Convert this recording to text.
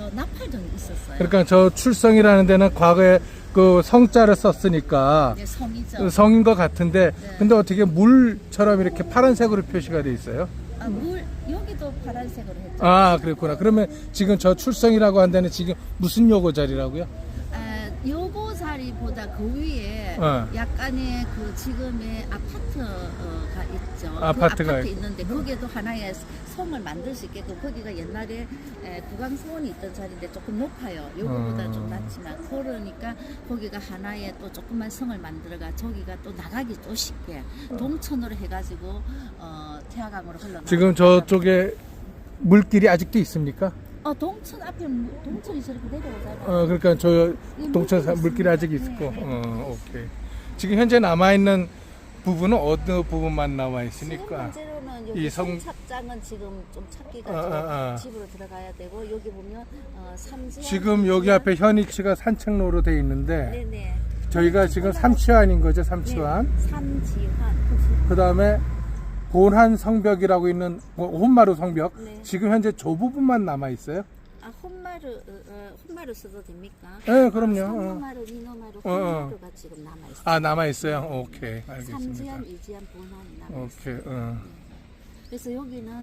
저 나팔동이 있었어요. 그러니까 저 출성이라는 데는 과거에 그 성자를 썼으니까 네, 성이죠. 성인 것 같은데 네. 근데 어떻게 물처럼 이렇게 파란색으로 표시가 돼 있어요? 아, 물 여기도 파란색으로 했죠. 아 그랬구나. 그러면 지금 저 출성이라고 한 데는 지금 무슨 요고 자리라고요? 아, 요거 자리보다 그 위에 어. 약간의 그 지금의 아파트가 있죠. 아파트가 그 아파트 있- 있는데 거기에도 하나의 성을 만들 수 있게끔 거기가 옛날에 에, 구강소원이 있던 자리인데 조금 높아요. 요거보다 음. 좀 낮지만 그러니까 거기가 하나의 또 조그만 성을 만들어가 저기가 또 나가기 또 쉽게 동천으로 해가지고 어, 태화강으로 흘러. 지금 저쪽에 물길이 아직도 있습니까? 어 동천 앞에 무- 동천이 저렇게 내려오잖아요. 어 그러니까 저이 동천 사- 물길이 물길이 아직. 있고. 네. 어 오케이. 지금 현재 남아 있는 부분은 어느 부분만 남아 지금 있으니까. 문제로는 이 여기 성- 성착장은 지금 좀 찾기가 아, 좀 아, 아. 집으로 들어가야 되고 여기 보면 어, 삼지 지금 여기 앞에 현위치가 산책로로 돼 있는데 네네 저희가 지금 삼치환인 거죠, 삼치환. 네, 삼지환 그 다음에 본한 성벽이라고 있는 뭐 혼마루 성벽. 네. 지금 현재 저 부분만 남아 있어요. 아 혼마루 어, 어, 혼마루 써도 됩니까? 네, 그럼요. 어. 성마루, 민호마루, 어, 어. 혼마루가 지금 남아 있어요. 아 남아 있어요. 오케이, 알겠습니다. 삼지환, 이지환, 본환이 남아 있어요. 오케이. 어. 그래서 여기는